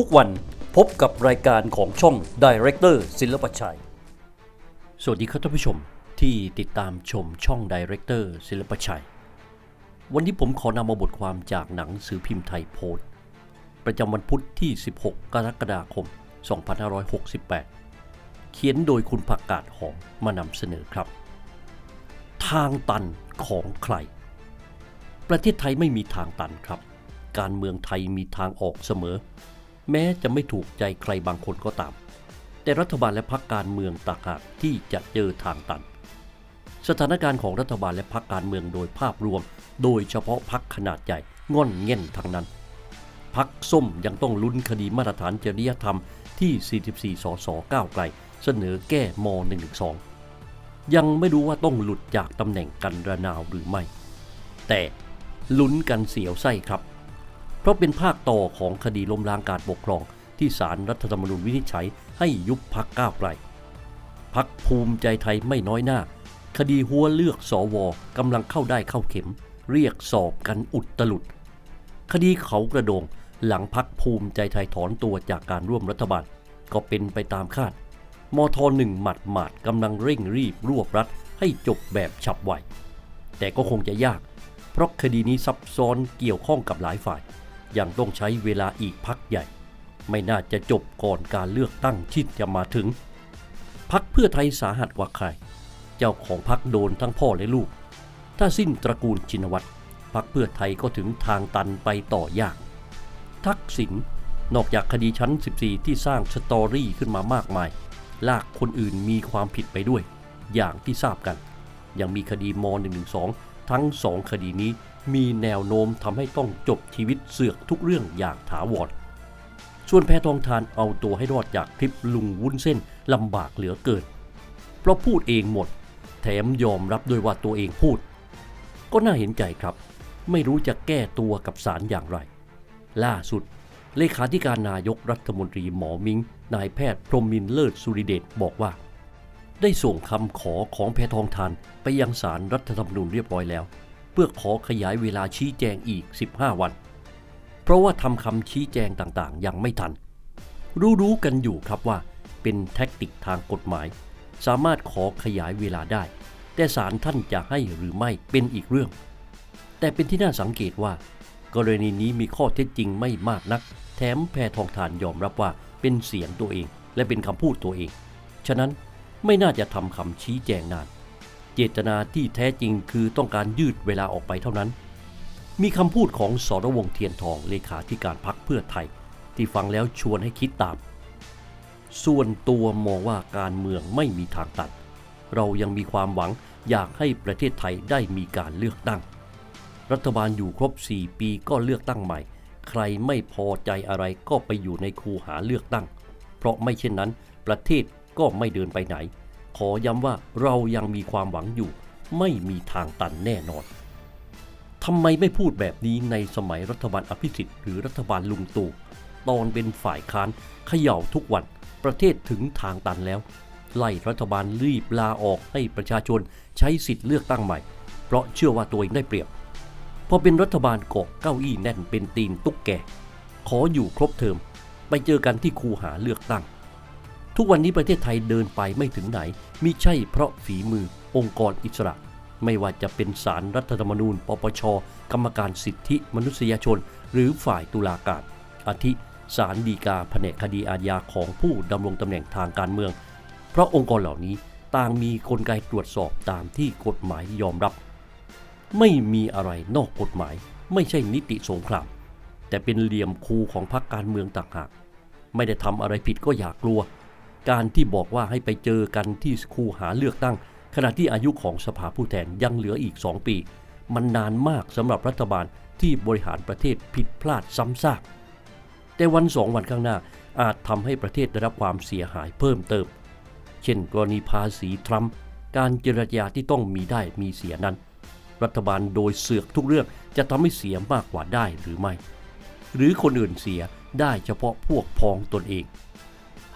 ทุกวันพบกับรายการของช่อง Director ศิลปชัย สวัสดีครับท่านผู้ชมที่ติดตามชมช่อง Director ศิลปชัย วันนี้ผมขอนำมาบทความจากหนังสือพิมพ์ไทยโพสต์ ประจำวันพุธที่ 16 กรกฎาคม 2568 เขียนโดยคุณผักกาดหอมมานำเสนอครับ ทางตันของใคร ประเทศไทยไม่มีทางตันครับ การเมืองไทยมีทางออกเสมอ แม้จะไม่ถูกใจใครบางคนก็ตาม แต่รัฐบาลและพรรคการเมืองต่างหากที่จะเจอทางตัน สถานการณ์ของรัฐบาลและพรรคการเมืองโดยภาพรวม โดยเฉพาะพรรคขนาดใหญ่ง่อนเง่นทั้งนั้นพักส้มยังต้องลุ้นคดีมาตรฐานจริยธรรมที่ 44 สสก้าวไกล เสนอแก้ม .112 ยังไม่รู้ว่าต้องหลุดจากตำแหน่งกันระนาวหรือไม่ แต่ลุ้นกันเสียวไส้ครับ เพราะเป็นภาคต่อของคดีล้มล้างการปกครอง ที่ศาลรัฐธรรมนูญวินิจฉัยให้ยุบพักก้าวไกลพักภูมิใจไทยไม่น้อยหน้า คดีหัวเลือกสอวกำลังเข้าได้เข้าเข็ม เรียกสอบกันอุดตลุด คดีเขากระโดงหลังพักภูมิใจไทยถอนตัวจากการร่วมรัฐบาล ก็เป็นไปตามคาดมทหนึ่งหมัดหมาดกำลังเร่งรีบรวบรัดให้จบแบบฉับไวแต่ก็คงจะยาก เพราะคดีนี้ซับซ้อนเกี่ยวข้องกับหลายฝ่าย ยังต้องใช้เวลาอีกพักใหญ่ ไม่น่าจะจบก่อนการเลือกตั้งที่จะมาถึง พักเพื่อไทยสาหัสกว่าใคร เจ้าของพักโดนทั้งพ่อและลูก ถ้าสิ้นตระกูลชินวัตรพักเพื่อไทยก็ถึงทางตันไปต่อยาก ทักษิณนอกจากคดีชั้น 14 ที่สร้างสตอรี่ขึ้นมามากมาย ลากคนอื่นมีความผิดไปด้วย อย่างที่ทราบกัน ยังมีคดีม .112 ทั้งสองคดีนี้ มีแนวโน้มทำให้ต้องจบชีวิตเสือกทุกเรื่องอย่างถาวรส่วนแพทองทานเอาตัวให้รอดจากคลิปลุงวุ้นเส้นลำบากเหลือเกิน เพราะพูดเองหมด แถมยอมรับด้วยว่าตัวเองพูด ก็น่าเห็นใจครับ ไม่รู้จะแก้ตัวกับศาลอย่างไร ล่าสุด เลขาธิการนายกรัฐมนตรีหมอมิง นายแพทย์พรหมมินเลิศสุริเดชบอกว่า ได้ส่งคำขอของแพทองทานไปยังศารรัฐธรรมนูญเรียบร้อยแล้ว พื่อขอขยายเวลาชี้แจงอีก 15 วัน เพราะว่าทำคำชี้แจงต่างๆ ยังไม่ทัน รู้ๆกันอยู่ครับว่าเป็นแท็กติกทางกฎหมาย สามารถขอขยายเวลาได้ แต่ศาลท่านจะให้หรือไม่เป็นอีกเรื่อง แต่เป็นที่น่าสังเกตว่า กรณีนี้มีข้อเท็จจริงไม่มากนัก แถมแพทองทานยอมรับว่าเป็นเสียงตัวเอง และเป็นคำพูดตัวเอง ฉะนั้นไม่น่าจะทำคำชี้แจงนาน เจตนาที่แท้จริงคือต้องการยืดเวลาออกไปเท่านั้น มีคำพูดของสรวงเทียนทองเลขาธิการพักเพื่อไทย ที่ฟังแล้วชวนให้คิดตาม ส่วนตัวมองว่าการเมืองไม่มีทางตัด เรายังมีความหวังอยากให้ประเทศไทยได้มีการเลือกตั้ง รัฐบาลอยู่ครบ 4 ปีก็เลือกตั้งใหม่ ใครไม่พอใจอะไรก็ไปอยู่ในคูหาเลือกตั้ง เพราะไม่เช่นนั้น ประเทศก็ไม่เดินไปไหน ขอย้ำว่าเรายังมีความหวังอยู่ ไม่มีทางตันแน่นอนทำไมไม่พูดแบบนี้ในสมัยรัฐบาลอภิสิทธิ์หรือรัฐบาลลุงตู่ตอนเป็นฝ่ายค้านเขย่าทุกวันประเทศถึงทางตันแล้ว ไล่รัฐบาลรีบลาออกให้ประชาชนใช้สิทธิ์เลือกตั้งใหม่ เพราะเชื่อว่าตัวเองได้เปรียบพอเป็นรัฐบาลเกาะเก้าอี้แน่นเป็นตีนตุ๊กแก ขออยู่ครบเทอม ไปเจอกันที่คูหาเลือกตั้ง ทุกวันนี้ประเทศไทยเดินไปไม่ถึงไหนมิใช่เพราะฝีมือองค์กรอิสระ ไม่ว่าจะเป็นศารรัฐธรรมนูญ ปปช กรรมการสิทธิมนุษยชน หรือฝ่ายตุลาการ อาทิศาลฎีกาแผนกคดีอาญาของผู้ดำรงตำแหน่งทางการเมือง เพราะองค์กรเหล่านี้ต่างมีกลไกตรวจสอบตามที่กฎหมายยอมรับ ไม่มีอะไรนอกกฎหมาย ไม่ใช่นิติสงคราม แต่เป็นเหลี่ยมคูของพรรคการเมืองต่างหาก ไม่ได้ทำอะไรผิดก็อย่ากลัว การที่บอกว่าให้ไปเจอกันที่คูหาเลือกตั้ง ขณะที่อายุของสภาผู้แทนยังเหลืออีก 2 ปี มันนานมากสำหรับรัฐบาลที่บริหารประเทศผิดพลาดซ้ำซากแต่วันสองวันข้างหน้าอาจทำให้ประเทศได้รับความเสียหายเพิ่มเติม เช่น กรณีภาษีทรัมป์การเจรจาที่ต้องมีได้มีเสียนั้น รัฐบาลโดยเสือกทุกเรื่องจะทำให้เสียมากกว่าได้หรือไม่ หรือคนอื่นเสียได้เฉพาะพวกพ้องตนเอง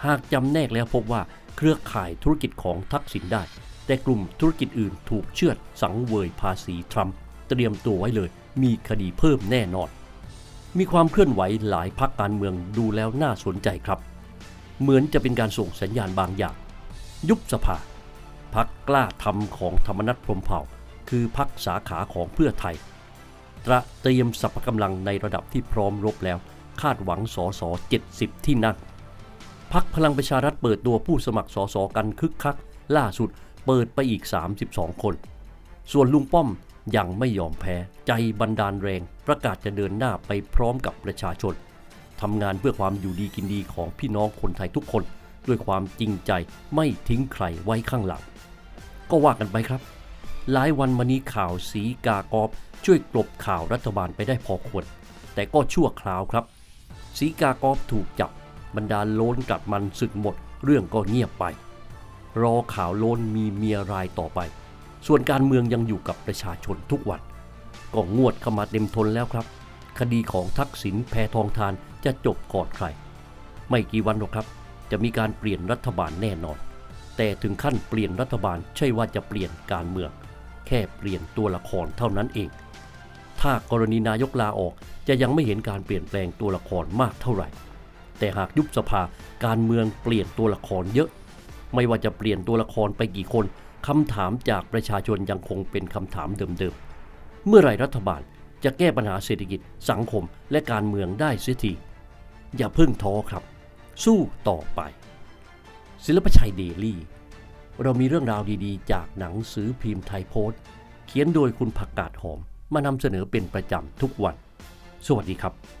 หากจำแนกแล้วพบว่าเครือข่ายธุรกิจของทักษิณได้ แต่กลุ่มธุรกิจอื่นถูกเชือดสังเวยภาษีทรัมป์เตรียมตัวไว้เลย มีคดีเพิ่มแน่นอน มีความเคลื่อนไหวหลายพักการเมืองดูแล้วน่าสนใจครับ เหมือนจะเป็นการส่งสัญญาณบางอย่าง ยุบสภาพักกล้าทำของธรรมนัฐพรมเผ่า คือพักสาขาของเพื่อไทย ตระเตรียมสรรพกำลังในระดับที่พร้อมรบแล้ว คาดหวังสอสอ70 ที่นั่ง พักพลังประชารัฐเปิดตัวผู้สมัครสอสอกันคึกคัก ล่าสุดเปิดไปอีก 32 คน ส่วนลุงป้อมยังไม่ยอมแพ้ ใจบันดาลแรง ประกาศจะเดินหน้าไปพร้อมกับประชาชนทำงานเพื่อความอยู่ดีกินดีของพี่น้องคนไทยทุกคน ด้วยความจริงใจไม่ทิ้งใครไว้ข้างหลัง ก็ว่ากันไปครับ หลายวันมานี้ข่าวสีกากอบช่วยกลบข่าวรัฐบาลไปได้พอควร แต่ก็ชั่วคราวครับ สีกากอบถูกจับ บรรดาโล้นกลับมันสึกหมด เรื่องก็เงียบไป รอข่าวโล้นมีเมียรายต่อไป ส่วนการเมืองยังอยู่กับประชาชนทุกวันก็งวดเข้ามาเต็มทนแล้วครับ คดีของทักษิณแพทองทานจะจบก่อนใคร ไม่กี่วันหรอกครับ จะมีการเปลี่ยนรัฐบาลแน่นอน แต่ถึงขั้นเปลี่ยนรัฐบาลใช่ว่าจะเปลี่ยนการเมือง แค่เปลี่ยนตัวละครเท่านั้นเอง ถ้ากรณีนายกลาออกจะยังไม่เห็นการเปลี่ยนแปลงตัวละครมากเท่าไหร่ แต่หากยุบสภาการเมืองเปลี่ยนตัวละครเยอะ ไม่ว่าจะเปลี่ยนตัวละครไปกี่คนคำถามจากประชาชนยังคงเป็นคำถามเดิมๆ เมื่อไรรัฐบาลจะแก้ปัญหาเศรษฐกิจสังคมและการเมืองได้เสียที อย่าเพิ่งท้อครับ สู้ต่อไป ศิลปชัยเดลี่ เรามีเรื่องราวดีๆ จากหนังสือพิมพ์ไทยโพสต์ เขียนโดยคุณผักกาดหอม มานำเสนอเป็นประจำทุกวัน สวัสดีครับ